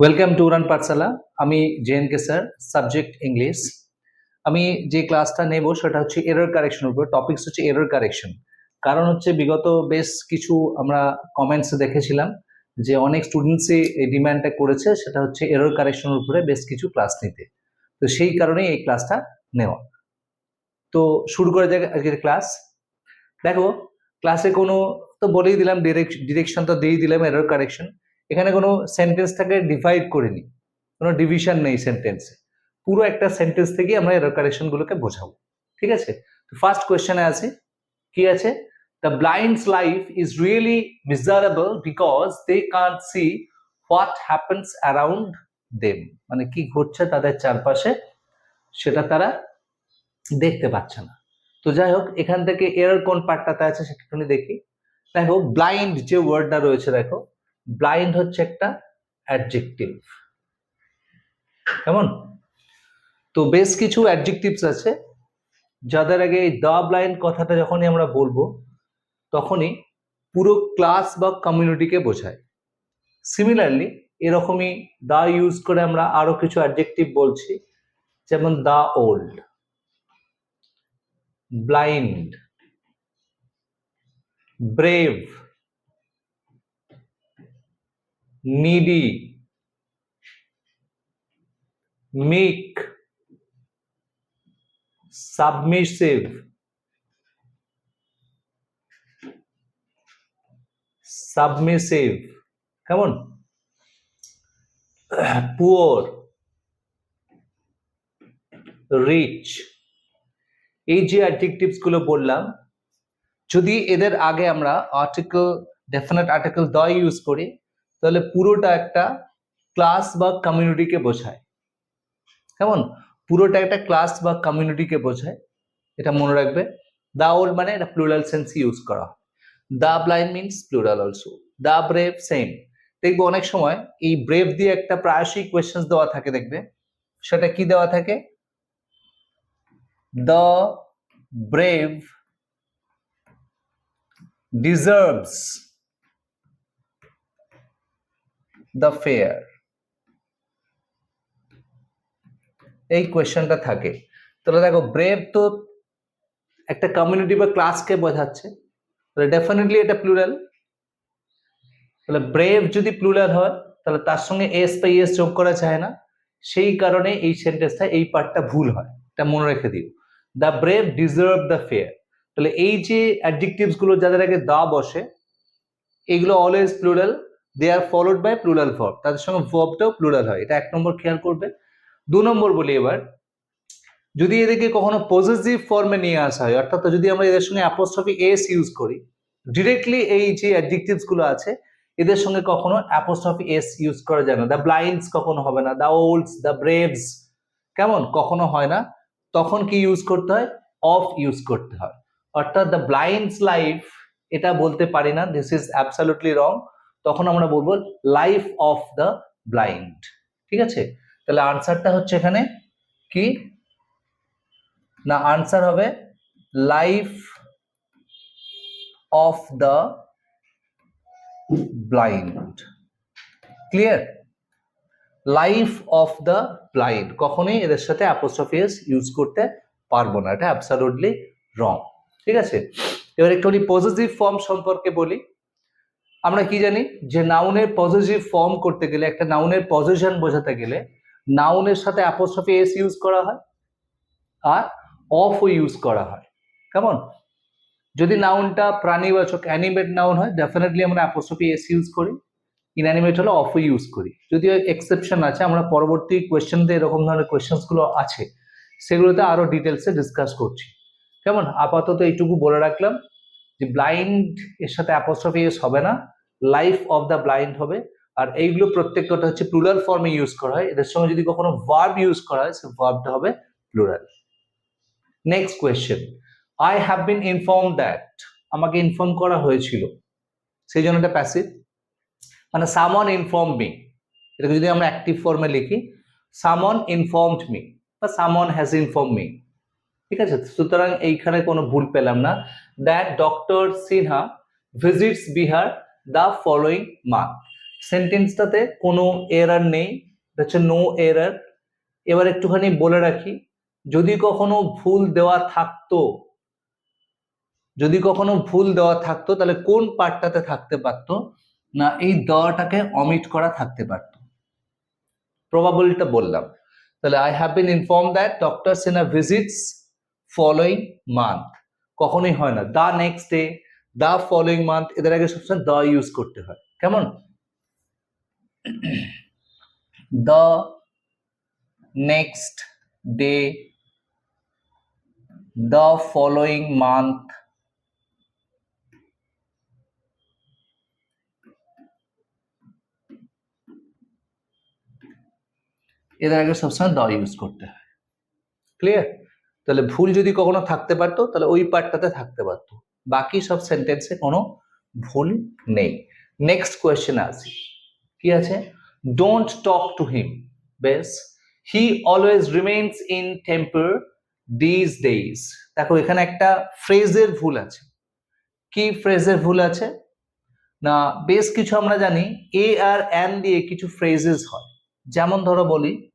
Welcome to উড়ান পাঠশালা আমি জেএনকে sir subject English আমি যে ক্লাসটা নেব সেটা হচ্ছে এরর কারেকশন উপর। টপিকস হচ্ছে এরর কারেকশন কারণ হচ্ছে বিগত বেশ কিছু আমরা কমেন্টস দেখেছিলাম যে অনেক স্টুডেন্টসই এই ডিমান্ডটা করেছে, সেটা হচ্ছে এরর কারেকশনের উপরে বেশ কিছু ক্লাস নিতে। তো সেই কারণেই এই ক্লাসটা নেওয়া। তো শুরু করে যাক আজকের ক্লাস দেখো ক্লাসে কোনো তো বলেই দিলাম ডিরেকশন তো দিয়েই দিলাম এরর কারেকশন এখানে কোনো সেন্টেন্সটাকে ডিভাইড করিনি কোনো ডিভিশন নেই সেন্টেন্সে পুরো একটা সেন্টেন্স থেকে আমরা এরর কারেকশনগুলোকে বোঝাবো। ঠিক আছে? তো ফার্স্ট কোয়েশ্চেনে আছে কি আছে? The blind's life is really miserable because they can't see what happens around them মানে কি ঘটছে তাদের চারপাশে, সেটা তারা দেখতে পাচ্ছে না। তো যাই হোক, এখান থেকে এরর কোন পার্টটাতে আছে সেটা একটুখানি দেখি। দেখো ব্লাইন্ড যে ওয়ার্ডটা রয়েছে, দেখো। ব্লাইন্ড হচ্ছে একটা অ্যাডজেক্টিভ। কেমন? তো বেশ কিছু অ্যাডজেক্টিভস আছে, যাদের আগে এই দ্য ব্লাইন্ড কথাটা যখনই আমরা বলব, তখনই পুরো ক্লাস বা কমিউনিটিকে বোঝায়। সিমিলারলি এরকমই দা ইউজ করে আমরা আরও কিছু অ্যাডজেক্টিভ বলছি, যেমন the old, blind, brave meek, submissive, submissive, কেমন? poor, rich এই যে অ্যাডজেক্টিভসগুলো বললাম যদি এদের আগে আমরা article definite article the use করি তাহলে পুরোটা একটা ক্লাস বা কমিউনিটিকে বোঝায়। কেমন? পুরোটা একটা ক্লাস বা কমিউনিটিকে বোঝায়। এটা মনে রাখবে। দা ওল্ড মানে এটা প্লুরাল সেন্স ইউজ করা হয়। The blind means plural also the brave same দেখবে অনেক সময় এই ব্রেভ দিয়ে একটা প্রায়শই কোয়েশ্চেন্স দেওয়া থাকে, দেখবে। সেটা কি দেওয়া থাকে? The brave deserves the fair. এই কোয়েশ্চেনটা থাকে। তাহলে দেখো, ব্রেভ তো একটা কমিউনিটি বা ক্লাসকে বোঝাচ্ছে। তাহলে ডেফিনেটলি এটা প্লুরাল তাহলে ব্রেভ যদি প্লুরাল হয়, তাহলে তার সঙ্গে এস বা ইএস যোগ করা যায় না। সেই কারণে এই সেন্টেন্সটা এই পার্টটা ভুল হয়। এটা মনে রেখে দিও। The brave deserve the fair. তাহলে এই যে অ্যাডজেক্টিভসগুলো যাদের আগে দা বসে, এগুলো always plural they are followed by plural verb তাদের সঙ্গে ভার্বটাও প্লুরাল হয়। এটা এক নম্বর খেয়াল করবে দু নম্বর বলি এবার। যদি এদেরকে কখনো পজিটিভ ফর্মে নিয়ে আসা হয়, অর্থাৎ যদি আমরা এদের সঙ্গে অ্যাপোস্ট্রফি এস ইউজ করি ডিরেক্টলি এই যে অ্যাডজেক্টিভসগুলো আছে, এদের সঙ্গে কখনো অ্যাপোস্ট্রফি এস ইউজ করা যায় না। দ্য ব্লাইন্ডস কখনো হবে না। দ্য ওল্ডস দ্য ব্রেভস কেমন? কখনো হয় না। তখন কি ইউজ করতে হয়? অফ ইউজ করতে হয়। অর্থাৎ দ্য ব্লাইন্ডস লাইফ এটা বলতে পারি না। দিস ইজ অ্যাবসলিউটলি রং তখন আমরা বলব লাইফ অফ দ্য ব্লাইন্ড ঠিক আছে? তাহলে আনসারটা হচ্ছে এখানে কি? না আনসার হবে life of the blind clear life of the blind কখনোই এদের সাথে অ্যাপোস্ট্রফিয়াস ইউজ করতে পারব না। এটা অ্যাবসলিউটলি রং ঠিক আছে? এবার একটুখানি পজিটিভ ফর্ম সম্পর্কে বলি। আমরা কি জানি? যে নাউনের পজিটিভ ফর্ম করতে গেলে, একটা নাউনের পজিশন বোঝাতে গেলে নাউনের সাথে অ্যাপোস্ট্রফি এস ইউজ করা হয় আর অফও ইউজ করা হয়। কেমন? যদি নাউনটা প্রাণীবাচক অ্যানিমেট নাউন হয় ডেফিনেটলি আমরা অ্যাপোস্ট্রফি এস ইউজ করি ইনঅ্যানিমেট হলে অফও ইউজ করি। যদিও এক্সেপশন আছে, আমরা পরবর্তী কোয়েশ্চেনতে এরকম ধরনের কোয়েশ্চেন্সগুলো আছে, সেগুলোতে আরও ডিটেলসে ডিসকাস করছি। কেমন? আপাতত এইটুকু বলে রাখলাম। যে ব্লাইন্ড এর সাথে অ্যাপোস্ট্রফি এস হবে না লাইফ অফ দ্য ব্লাইন্ড হবে। আর এইগুলো প্রত্যেকটা হচ্ছে প্লুরাল ফর্মে ইউজ করা হয়। এদের সঙ্গে যদি কখনো ভার্ব ইউজ করা হয়, সে ভার্বটা হবে plural next question I have been inform that আমাকে ইনফর্ম করা হয়েছিল। সেই জন্য এটা প্যাসিভ মানে সামন ইনফর্ম মি এটাকে যদি আমরা অ্যাক্টিভ ফর্মে লিখি সামন ইনফর্মড মি বা সামন হ্যাজ ইনফর্ম মি ঠিক আছে? সুতরাং এইখানে কোনো ভুল পেলাম না। That doctor Sinha visits Bihar the following month সেন্টেন্সটাতে কোনো এরার নেই হচ্ছে নো এরার এবার একটুখানি বলে রাখি, যদি কখনো ভুল দেওয়া থাকতো, যদি কখনো ভুল দেওয়া থাকতো, তাহলে কোন পার্টটাতে থাকতে পারতো? না, এই দেওয়াটাকে অমিট করা থাকতে পারতো। প্রবাবিলিটা বললাম। তাহলে I have been inform that doctor Sinha visits following month কখনোই হয় না। The next day the following month এদের আগে সবসময় দা ইউজ করতে হয়। কেমন? The next day the following month এদের আগে সবসময় দ ইউজ করতে হয়। ক্লিয়ার তাহলে ভুল যদি কখনো থাকতে পারতো, তাহলে ওই পার্টটাতে থাকতে পারতো। বাকি সব সেন্টেন্সে কোনো ভুল নেই। নেক্সট কোয়েশ্চেন আসি। কি আছে? ডোন্ট টক টু হিম বেশ। He always remains in temper these days দেখো, এখানে একটা ফ্রেজের ভুল আছে। কি ফ্রেজের ভুল আছে? না, বেশ কিছু আমরা জানি এ আর অ্যান দিয়ে কিছু ফ্রেজেস হয়। যেমন ধরো বলি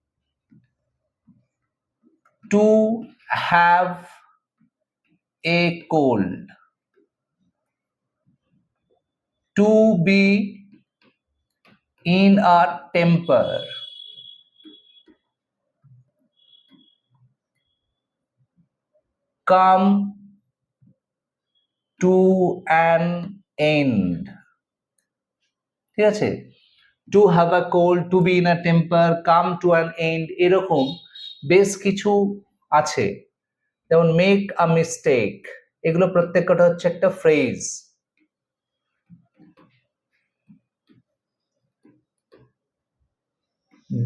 to have a cold to be in a temper. Come to an end. ঠিক আছে to have a cold to be in a temper come to an end এরকম বেশ কিছু আছে। যেমন মেক আ মিস্টেক এগুলো প্রত্যেকটা হচ্ছে একটা ফ্রেজ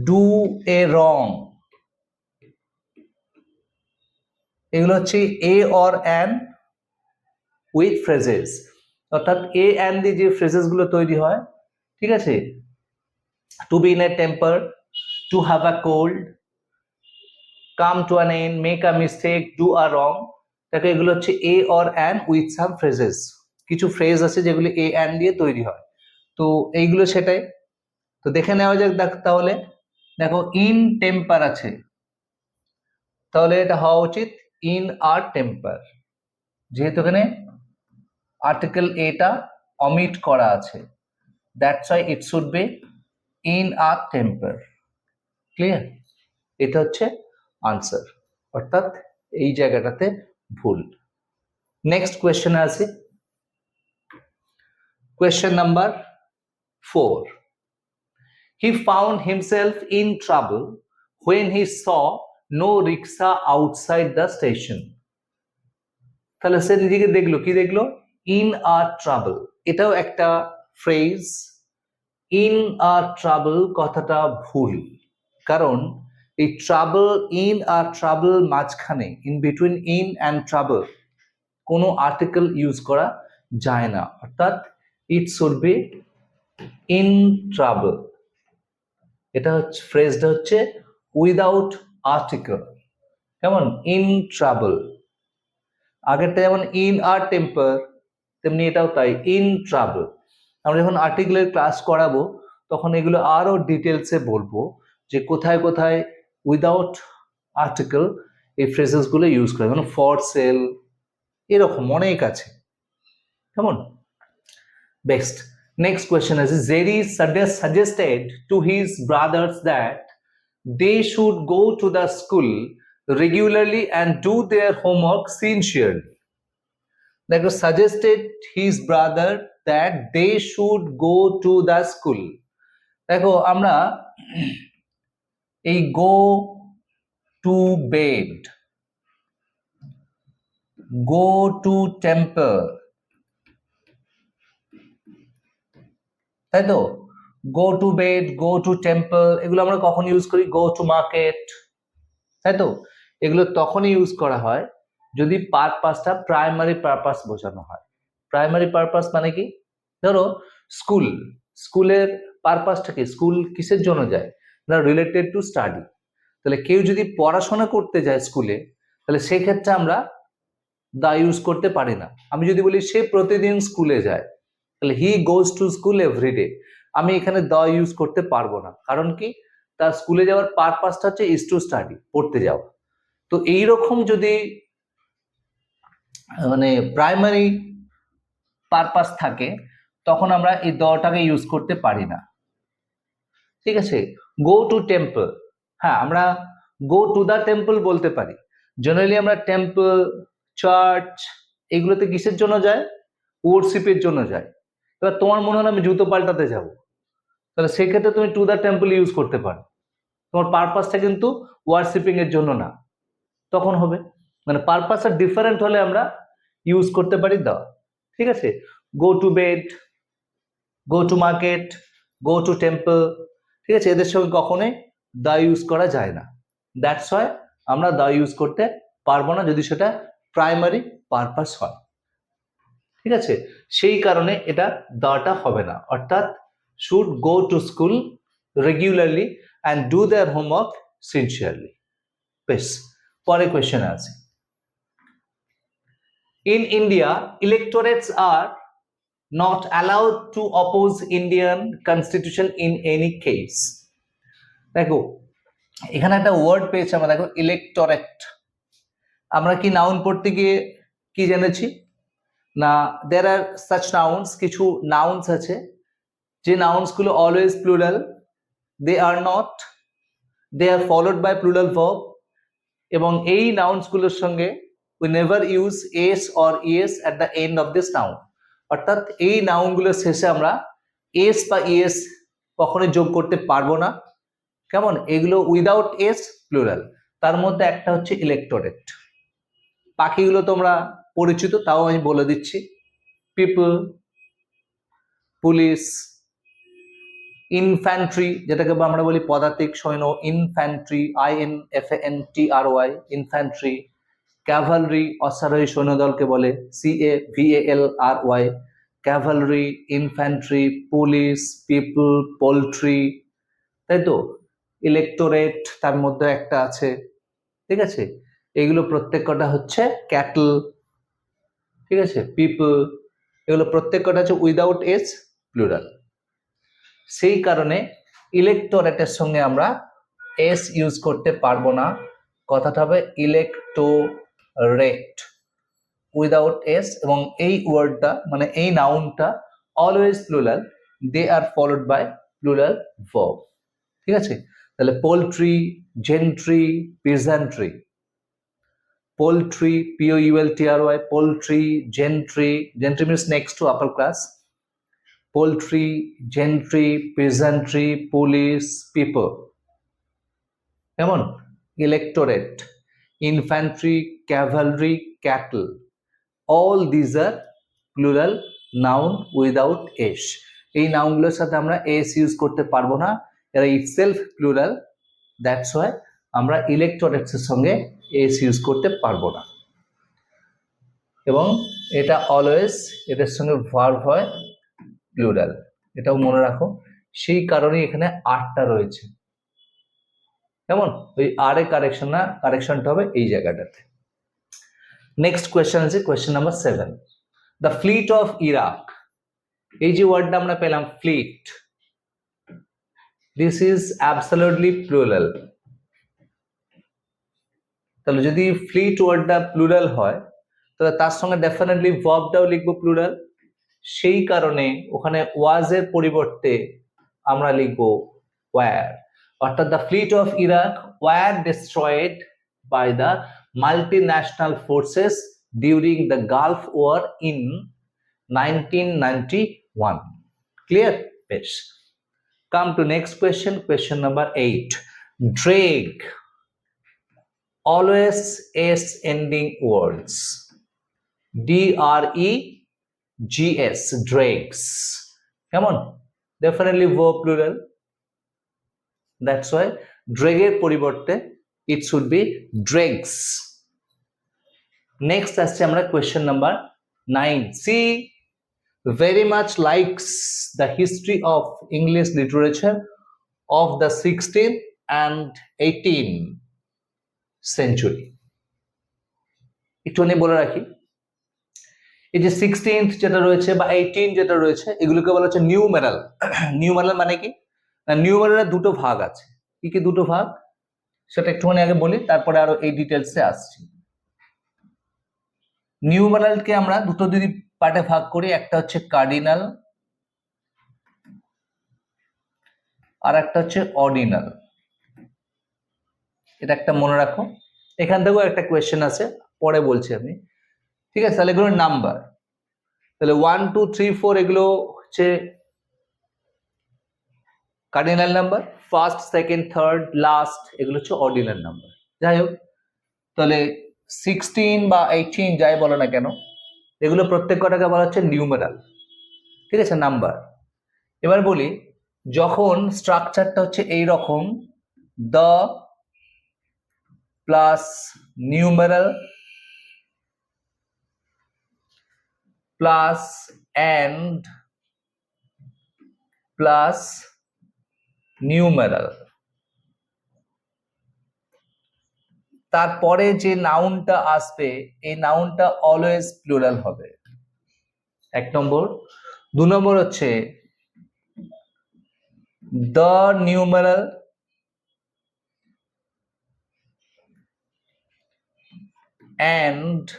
ডু এ রং এগুলো হচ্ছে a or an with phrases অর্থাৎ এ অ্যান দিয়ে যে ফ্রেজেসগুলো তৈরি হয়, ঠিক আছে? To be in a temper to have a cold come to an end make a mistake, do a wrong. দেখো, এগুলো হচ্ছে a or an with some phrases. কিছু ফ্রেজ আছে যেগুলো এ অ্যান দিয়ে তৈরি হয়। তো এইগুলো সেটাই। তো দেখে নেওয়া যাক দেখ তাহলে। দেখো, ইন টেম্পার আছে। তাহলে এটা হওয়া উচিত ইন আর টেম্পার। যেহেতু এখানে আর্টিকেল এটা অমিট করা আছে। That's why it should be in her temper clear এটা হচ্ছে আনসার অর্থাৎ এই জায়গাটাতে ভুল। নেক্সট কোয়েশ্চেনে আছে question number four he found himself in trouble when he saw no rickshaw outside the station. তাহলে সে নিজেকে দেখল, কি দেখল? ইন আর ট্রাবল এটাও একটা ফ্রেজ ইন আর ট্রাবল কথাটা ভুল। কারণ এই ট্রাবল ইন আর ট্রাবল মাঝখানে in between in and trouble কোনো আর্টিকেল ইউজ করা যায় না। অর্থাৎ it should be in trouble এটা হচ্ছে ফ্রেজটা হচ্ছে উইদাউট আর্টিকেল কেমন? ইন ট্রাবল আগেরটা যেমন ইন আর টেম্পার তেমনি এটাও তাই ইন ট্রাবল আমরা যখন আর্টিকেলের ক্লাস করাবো, তখন এগুলো আরও ডিটেলসে বলব যে কোথায় কোথায় উইদাউট আর্টিকেল এই ফ্রেজেসগুলো ইউজ করে, যেমন ফর সেল এরকম অনেক আছে। কেমন? বেস্ট নেক্সট কোয়েশন আছে Jerry suggested to his brothers that they should go to the school regularly and do their homework sincerely দেখো suggested his brother that they should go to the school দেখো, আমরা এই go to bed go to temple তাই তো go to bed go to temple এগুলো আমরা কখন use করি? গো টু মার্কেট তাই তো এগুলো তখনই ইউজ করা হয় যদি পারপাসটা প্রাইমারি পারপাস বোঝানো হয়। প্রাইমারি পারপাস মানে কি? ধরো স্কুল স্কুলের পারপাসটা কি? স্কুল কিসের জন্য যায়? না রিলেটেড টু স্টাডি তাহলে কেউ যদি পড়াশোনা করতে যায় স্কুলে তাহলে সেই ক্ষেত্রে আমরা দা ইউজ করতে পারি না। আমি যদি বলি সে প্রতিদিন স্কুলে যায়, তাহলে he goes to school every day আমি এখানে দ্য ইউজ করতে পারব না। কারণ কি? তার স্কুলে যাওয়ার পারপাসটা হচ্ছে ইস টু স্টাডি পড়তে যাওয়া। তো এইরকম যদি মানে প্রাইমারি পারপাস থাকে, তখন আমরা এই দটাকে ইউজ করতে পারি না। ঠিক আছে? গো টু টেম্পল হ্যাঁ আমরা গো টু দ্য টেম্পল বলতে পারি। জেনারেলি আমরা টেম্পল চার্চ এগুলোতে কিসের জন্য যায় ওয়ার্শিপের জন্য যায় এবার তোমার মনে হলো আমি জুতো পাল্টাতে যাব? তাহলে সেক্ষেত্রে তুমি টু দ্য টেম্পল ইউজ করতে পারো। তোমার পারপাসটা কিন্তু ওয়ার্শিপিং এর জন্য না। তখন হবে। মানে পারপাসটা ডিফারেন্ট হলে আমরা ইউজ করতে পারি দা ঠিক আছে? Go to bed go to market go to temple ঠিক আছে? এদের সঙ্গে কখনোই দা ইউজ করা যায় না। দ্যাটস হয় আমরা দা ইউজ করতে পারব না যদি সেটা প্রাইমারি পারপাস হয়। ঠিক আছে? সেই কারণে এটা দাটা হবে না। অর্থাৎ should go to school regularly and do their homework sincerely বেশ পরে কোয়েশ্চেন আছে। In India, electorates are not allowed to oppose Indian constitution in any case. দেখো, এখানে একটা ওয়ার্ড পেয়েছে আমরা, দেখো ইলেকটোরেট আমরা কি নাউন পড়তে গিয়ে কি জেনেছি? না দের আর সাচ নাউন্স কিছু নাউন্স আছে, যে নাউন্সগুলো always plural they are not they are followed by plural verb এবং এই নাউন্সগুলোর সঙ্গে we never use s or es at the end of this noun অর্থাৎ এই নাউনগুলোর শেষে আমরা এস বা ইএস কখনোই যোগ করতে পারব না। কেমন? এগুলো উইদাউট এস প্লুরাল তার মধ্যে একটা হচ্ছে ইলেকটোরেট পাখিগুলো তোমরা পরিচিত, তাও আমি বলে দিচ্ছি। পিপল পুলিশ ইনফ্যান্ট্রি যেটাকে আমরা বলি পদাতিক সৈন্য infantry I N F N T R Y infantry cavalry অশ্বারোহী সৈন্যদলকে বলে C A V A L R Y cavalry, infantry, police, people, poultry, তাই তো? ইলেকটোরেট, তার মধ্যে একটা আছে, ঠিক আছে? এগুলো প্রত্যেক কটা হচ্ছে ক্যাটল, ঠিক আছে? পিপল, এগুলো প্রত্যেক কটা হচ্ছে উইদাউট এস প্লুরাল। সেই কারণে ইলেকটোরেটের সঙ্গে আমরা এস ইউজ করতে পারব না। কথাটা হবে ইলেকটোরেট উইদাউট এস এবং এই ওয়ার্ডটা মানে এই নাউনটা always plural they are followed by plural verb ঠিক আছে? তাহলে poultry gentry peasantry poultry P O U L T R Y poultry gentry gentry means next to upper class poultry gentry peasantry police people কেমন? Electorate infantry cavalry cattle all these are plural noun without s এই নাউনগুলোর সাথে আমরা S use করতে পারব না। এরা itself plural that's why আমরা ইলেকট্রনিক্স এর সঙ্গে এস ইউজ করতে পারব না। এবং এটা অলওয়েজ এটার সঙ্গে ভার্ভ হয় প্লুরাল এটাও মনে রাখো, সেই কারণেই এখানে আটটা রয়েছে। কেমন? ওই আর এ কারেকশন না কারেকশনটা হবে এই জায়গাটাতে। নেক্সট কোয়েশ্চেন আছে question number seven the fleet of Iraq এই যে ওয়ার্ডটা আমরা পেলাম fleet this is absolutely plural তাহলে যদি ফ্লিট ওয়ার্ডটা প্লুরাল হয়, তাহলে তার সঙ্গে ডেফিনেটলি ভার্বটাও লিখব প্লুরাল সেই কারণে ওখানে ওয়াজের পরিবর্তে আমরা লিখব ওয়ার অর্থাৎ the fleet of Iraq were destroyed by the during the Gulf War in nineteen ninety one clear বেশ come to next question question number 8 drake always s ending words d r e g s drakes come on definitely verb plural that's why ড্রেগের পরিবর্তে it should be dregs next আসছে আমরা question number 9 see very much likes the history of English literature of the 16th and 18th century একটুখানি বলে রাখি এই যে sixteenth যেটা রয়েছে বা এইটিন যেটা রয়েছে এগুলোকে বলা হচ্ছে নিউমেরাল নিউমেরাল মানে কি না নিউমেরালের দুটো ভাগ আছে কি কি দুটো ভাগ সেটা একটুখানি আগে বলি, তারপরে আরও এই ডিটেলসে আসছি। নিউমেরালকে আমরা দুটো দুই পার্টে ভাগ করি, একটা হচ্ছে কার্ডিনাল আর একটা হচ্ছে অর্ডিনাল এটা একটা মনে রাখো। এখান থেকেও একটা কোয়েশ্চেন আছে পরে বলছি আমি। ঠিক আছে, তাহলে এগুলো নাম্বার তাহলে ওয়ান টু থ্রি ফোর এগুলো হচ্ছে cardinal number first second third last এগুলো হচ্ছে অর্ডিনাল নাম্বার যাই হোক, তাহলে সিক্সটিন বা এইটিন যাই বলো না কেন, এগুলো প্রত্যেক কটাকে বলা হচ্ছে নিউমেরাল ঠিক আছে নাম্বার এবার বলি, যখন স্ট্রাকচারটা হচ্ছে এই রকম the plus numeral plus and plus numeral তারপরে যে নাউনটা আসবে, এই নাউনটা অলওয়েজ প্লুরাল হবে। এক নম্বর। দু নম্বর হচ্ছে the numeral and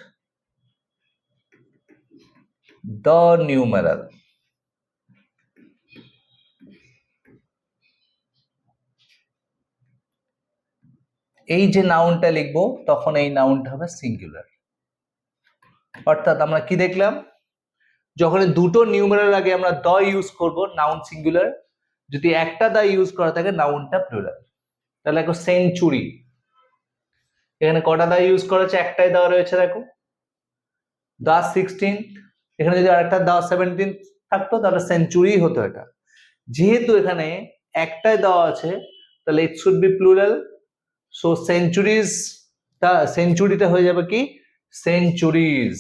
the numeral এই যে নাউনটা লিখব, তখন এই নাউনটা হবে সিঙ্গুলার অর্থাৎ আমরা কি দেখলাম? যখন দুটো নিউমেরাল আগে আমরা দ ইউজ করব নাউন সিঙ্গুলার যদি একটা দা ইউজ করা থাকে নাউনটা প্লুরাল তাহলে দেখো সেঞ্চুরি এখানে কটা দা ইউজ করা হচ্ছে? একটাই দেওয়া রয়েছে, দেখো। দা সিক্সটিন এখানে যদি আরেকটা দা সেভেন্টিন থাকতো, তাহলে সেঞ্চুরি হতো এটা। যেহেতু এখানে একটাই দেওয়া আছে, তাহলে it should be plural so centuries তা সেঞ্চুরিটা হয়ে যাবে কি? সেঞ্চুরিজ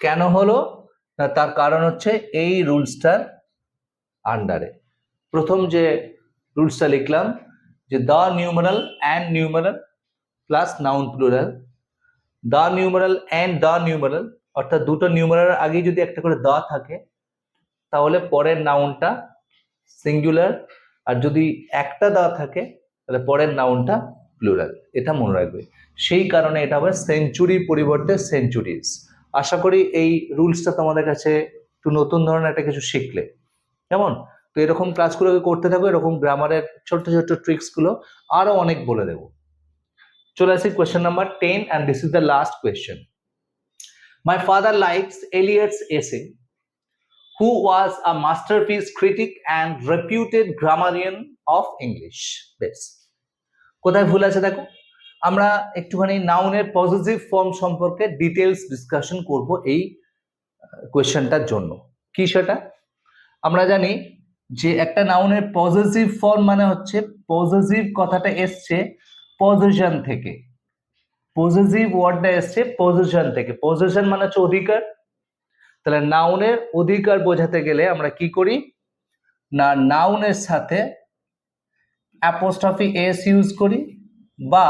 কেন হলো? না, তার কারণ হচ্ছে এই রুলসটার আন্ডারে। প্রথম যে রুলসটা লিখলাম, যে the numeral and numeral plus noun plural the numeral and the numeral অর্থাৎ দুটো নিউমারাল আগেই যদি একটা করে দ্য থাকে তাহলে পরের নাউনটা সিঙ্গুলার আর যদি একটা দা থাকে, তাহলে পরের নাউনটা প্লুরাল এটা মনে রাখবে। সেই কারণে এটা হবে সেঞ্চুরির পরিবর্তে সেঞ্চুরিজ আশা করি এই রুলসটা তোমাদের কাছে একটু নতুন ধরনের একটা কিছু শিখলে। কেমন? তো এরকম ক্লাসগুলোকে করতে থাকো, এরকম গ্রামারের ছোট্ট ছোট্ট ট্রিক্সগুলো আরও অনেক বলে দেবো। চলে আসি question number ten and this is the last question my father likes Eliot's essay who was a masterpiece critic and reputed grammarian of English. বেশ কোথায় ভুল আছে দেখো? আমরা একটুখানি নাউনের পজিটিভ ফর্ম সম্পর্কে ডিটেলস ডিসকাশন করব এই কোয়েশ্চেনটার জন্য। কি সেটা? আমরা জানি যে একটা নাউনের পজিটিভ ফর্ম মানে হচ্ছে পজিটিভ কথাটা এসছে পজিশন থেকে। পজিটিভ ওয়ার্ডটা এসছে পজিশন থেকে। পজিশন মানে হচ্ছে অধিকার তাহলে নাউনের অধিকার বোঝাতে গেলে আমরা কি করি? না নাউনের সাথে অ্যাপোস্ট্রফি এস ইউজ করি বা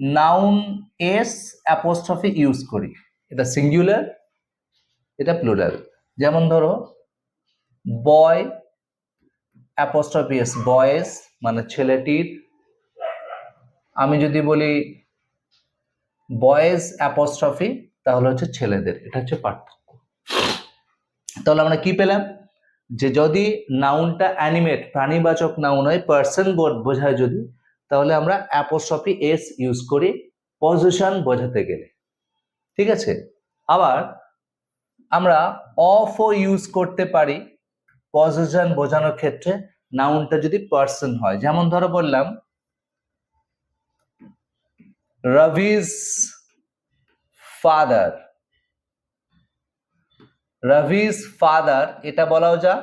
নাউন এস অ্যাপোস্ট্রফি ইউজ করি। এটা সিঙ্গুলার এটা প্লুরাল যেমন ধরো বয় অ্যাপোস্ট্রফি এস বয়েস মানে ছেলেটির। আমি যদি বলি বয়েজ অ্যাপোস্ট্রফি তাহলে হচ্ছে ছেলেদের। এটা হচ্ছে পার্থক্য। তাহলে আমরা কি পেলাম? যে যদি নাউনটা অ্যানিমেট প্রাণীবাচক নাউন হয় পার্সন বোঝায় যদি, তাহলে আমরা অ্যাপোস্ট্রফি এস ইউজ করি পজিশন বোঝাতে গেলে। ঠিক আছে? আবার আমরা অফও ইউজ করতে পারি পজিশন বোঝানোর ক্ষেত্রে নাউনটা যদি পার্সন হয়। যেমন ধরো বললাম রবিজ ফাদার রবিজ ফাদার এটা বলাও যা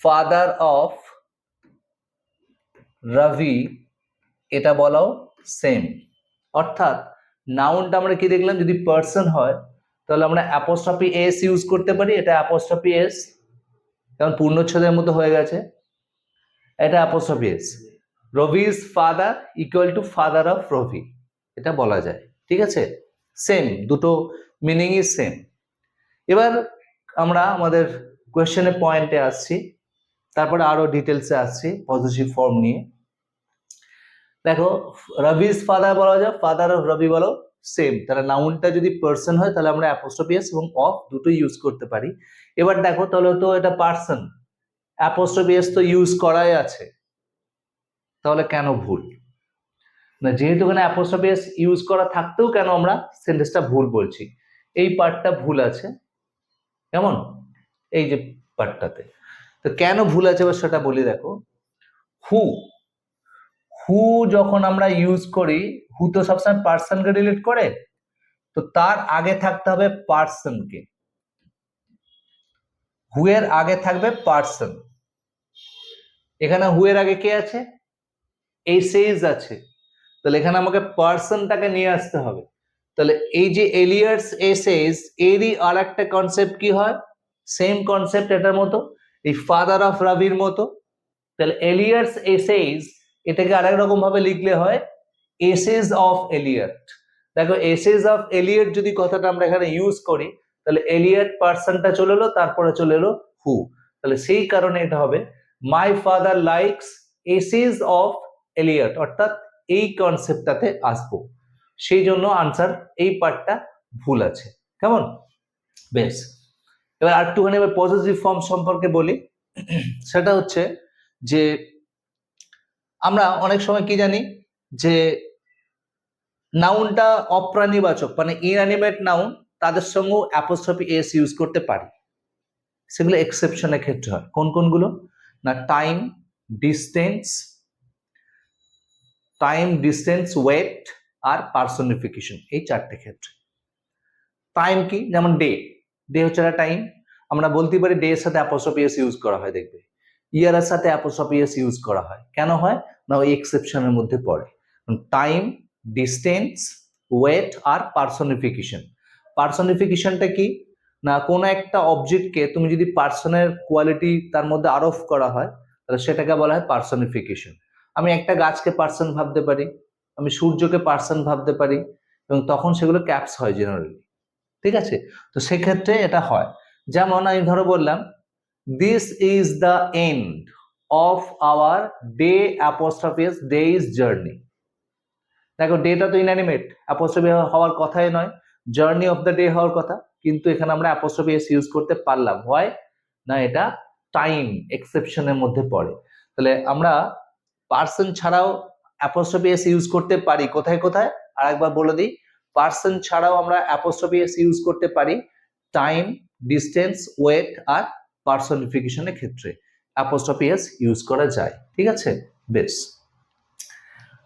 ফাদার অফ রবি এটা বলাও সেম অর্থাৎ নাউনটা আমরা কি দেখলাম? যদি পার্সন হয়, তাহলে আমরা অ্যাপোস্ট্রফি এস ইউজ করতে পারি। এটা অ্যাপোস্ট্রফি এস কারণ পূর্ণচ্ছেদের মতো হয়ে গেছে। এটা apostrophe s Ravi is father equal to father of Ravi এটা বলা যায়। ঠিক আছে? সেম দুটো মিনিং ইজ সেম এবার আমরা আমাদের কোয়েশ্চেনের পয়েন্টে আসছি, তারপরে আরও ডিটেলসে আসছি পজিটিভ ফর্ম নিয়ে। দেখো রবি ইজ ফাদার বলা যায় ফাদার অফ রবি বলো সেম তাহলে নাউনটা যদি পার্সন হয়, তাহলে আমরা অ্যাপোস্ট্রফিয়াস এবং অফ দুটোই ইউজ করতে পারি। এবার দেখো, তাহলে তো এটা পার্সন অ্যাপোস্ট্রফিয়াস তো ইউজ করাই আছে। তাহলে কেন ভুল? না, যেহেতু এখানে অ্যাপোস্ট্রফিয়াস ইউজ করা থাকতেও কেন আমরা সেন্টেন্সটা ভুল বলছি? এই পার্টটা ভুল আছে। কেমন? এই যে পার্টটাতে। তো কেন ভুল আছে এবার সেটা বলি, দেখো। হু হু যখন আমরা ইউজ করি হু তো সবসময় পার্সনকে রিলেট করে, তো তার আগে থাকতে হবে পার্সনকে হু এর আগে থাকবে পার্সন এখানে হু এর আগে কে আছে? এসেজ আছে। তাহলে এখানে আমাকে পার্সনটাকে নিয়ে আসতে হবে। তাহলে এই যে এলিয়ার্স এসেজ এরই আর একটা কনসেপ্ট কি হয়? সেম কনসেপ্ট এটার মতো, এই ফাদার অফ রাবির মতো। তাহলে এলিয়ার্স এসেজ এটাকে আরেক রকম ভাবে লিখলে হয় এসেজ অফ এলিয়ট দেখো এসেজ অফ এলিয়ট যদি কথাটা আমরা এখানে ইউজ করি, তাহলে এলিয়ট পার্সনটা চলে এলো, তারপরে চলে এলো হু তাহলে সেই কারণে এটা হবে my father likes essays of Eliot অর্থাৎ এই কনসেপ্টটাতে আসব। সেই জন্য আনসার এই পার্টটা ভুল আছে। কেমন? বেশ। এবার আর আরেকটুখানি এবার পজিটিভ ফর্ম সম্পর্কে বলি। সেটা হচ্ছে যে, আমরা অনেক সময় কি জানি যে নাউনটা অপ্রাণীবাচক মানে ইনঅ্যানিমেট নাউন তাদের সঙ্গেও অ্যাপোস্ট্রফি এস ইউজ করতে পারি। সেগুলো এক্সেপশনের ক্ষেত্রে হয়। কোন কোনগুলো? না time distance time distance weight আর পার্সনিফিকেশন এই চারটে ক্ষেত্রে। টাইম কি? যেমন ডে ডে হচ্ছে একটা টাইম আমরা বলতে পারি ডে এর সাথে অ্যাপোস্ট্রফি ইউজ করা হয়, দেখবে। ইয়ারের সাথে অ্যাপোস্ট্রফি ইউজ করা হয়। কেন হয়? না ওই এক্সেপশনের মধ্যে পড়ে। টাইম ডিস্টেন্স ওয়েট আর পার্সনিফিকেশন পার্সনিফিকেশনটা কি? না, কোনো একটা অবজেক্টকে তুমি যদি পার্সনের কোয়ালিটি তার মধ্যে আরোপ করা হয়, তাহলে সেটাকে বলা হয় পার্সনিফিকেশন আমি একটা গাছকে পার্সন ভাবতে পারি। আমি সূর্যকে পার্সন ভাবতে পারি এবং তখন সেগুলো ক্যাপস হয় জেনারেলি ঠিক আছে? তো সেক্ষেত্রে এটা হয়। যেমন আমি ধরো বললাম this is the end of our day apostrophe s day is journey দেখো ডেটা তো ইনঅ্যানিমেট অ্যাপোস্ট্রফি হওয়ার কথাই নয় জার্নি অফ দ্য ডে হওয়ার কথা, কিন্তু এখানে আমরা অ্যাপোস্ট্রফি এস ইউজ করতে পারলাম। হয় না, এটা টাইম এক্সেপশনের মধ্যে পড়ে। তাহলে আমরা পার্সন ছাড়াও অ্যাপোস্ট্রফি এস ইউজ করতে পারি। কোথায় কোথায়? আর একবার বলে দিই। পার্সন ছাড়াও আমরা অ্যাপোস্ট্রফি এস ইউজ করতে পারি। টাইম ডিস্টেন্স ওয়েট আর পার্সনিফিকেশনের ক্ষেত্রে অ্যাপোস্ট্রফি এস ইউজ করা যায়। ঠিক আছে? বেশ।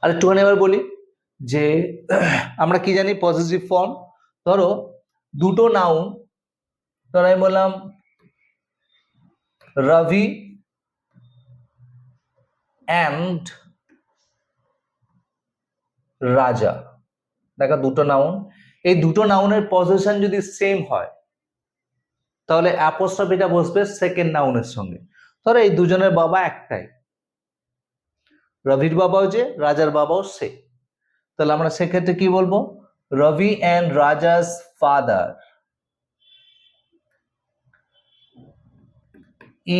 আর একটুখানি এবার বলি যে, আমরা কি জানি? পজিটিভ ফর্ম ধরো, দুটো নাউন ধরো আমি বললাম, রবি অ্যান্ড রাজা। দেখা দুটো নাউন এই দুটো নাউনের পজিশন যদি সেম হয়, তাহলে অ্যাপোস্ট্রফিটা বসবে সেকেন্ড নাউনের সঙ্গে। ধরো এই দুজনের বাবা একটাই। রবির বাবাও যে, রাজার বাবাও সে। তাহলে আমরা সেক্ষেত্রে কি বলব? Ravi and Raja's father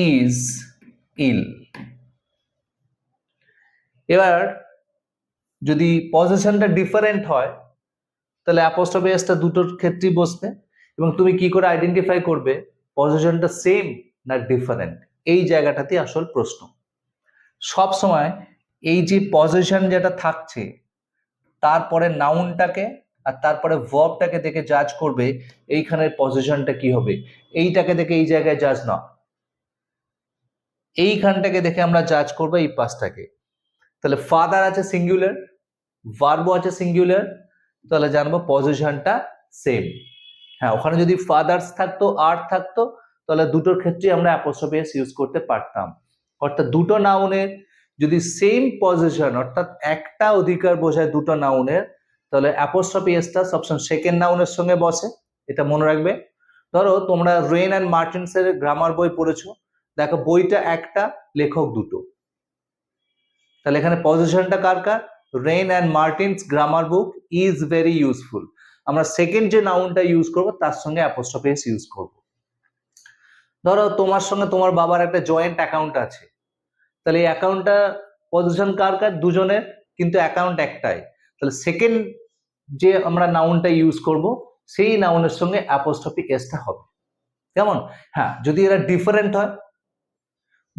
is ill এবার যদি পজিশনটা ডিফারেন্ট হয়, তাহলে অ্যাপোস্ট্রফিয়াসটা দুটোর ক্ষেত্রেই বসবে এবং তুমি কি করে আইডেন্টিফাই করবে? পজিশনটা সেম না ডিফারেন্ট এই জায়গাটাতে আসল প্রশ্ন। সব সময় এই যে পজিশন যেটা থাকছে, তারপরে নাউনটাকে আর তারপরে ভার্বটাকে দেখে জাজ করবে এইখানের পজিশনটা কি হবে। এইটাকে দেখে এই জায়গায় জাজ না। এইখানটাকে দেখে আমরা জাজ করব এই পাঁচটাকে তাহলে ফাদার আছে সিঙ্গুলার ভার্বও আছে সিঙ্গুলার তাহলে জানব পজিশনটা সেম হ্যাঁ ওখানে যদি ফাদার্স থাকতো আর থাকতো, তাহলে দুটোর ক্ষেত্রে আমরা অ্যাপোস্ট্রফিয়াস ইউজ করতে পারতাম। অর্থাৎ দুটো নাউনের যদি সেম পজিশন অর্থাৎ একটা অধিকার বোঝায় দুটো নাউনের তাহলে অ্যাপোস্ট্রফিয়াসটা সবসময় সেকেন্ড নাউনের সঙ্গে বসে। এটা মনে রাখবে। ধরো, তোমরা রেন অ্যান্ড মার্টিন্সের গ্রামার বই পড়েছো। দেখো, বইটা একটা, লেখক দুটো। তাহলে এখানে পজিশনটা কার কার? Wren and Martin's grammar book is very useful আমরা সেকেন্ড যে নাউনটা ইউজ করব, তার সঙ্গে অ্যাপোস্ট্রফি এস ইউজ করব। ধরো তোমার সঙ্গে তোমার বাবার একটা জয়েন্ট অ্যাকাউন্ট আছে। তাহলে এই অ্যাকাউন্টটা পজিশন কার কার? দুজনের, কিন্তু অ্যাকাউন্ট একটাই। তাহলে সেকেন্ড যে আমরা নাউনটা ইউজ করব, সেই নাউনের সঙ্গে অ্যাপোস্ট্রফি এসটা হবে। কেমন? হ্যাঁ যদি এরা ডিফারেন্ট হয়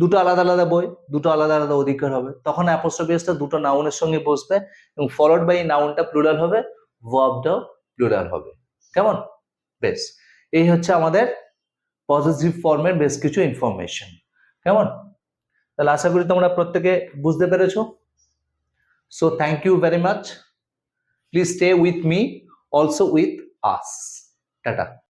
দুটো আলাদা আলাদা বই, দুটো আলাদা আলাদা অধিকার হবে। তখন অ্যাপোস্ট্রফি এসটা দুটো নাউনের সঙ্গে বসবে এবং ফলোড বাই নাউনটা প্লুরাল হবে ভার্বটাও প্লুরাল হবে। কেমন? বেশ। এই হচ্ছে আমাদের পজিটিভ ফর্মের বেশ কিছু ইনফরমেশন কেমন? তাহলে আশা করি তোমরা প্রত্যেকে বুঝতে পেরেছ। So thank you very much please stay with me also with us tata.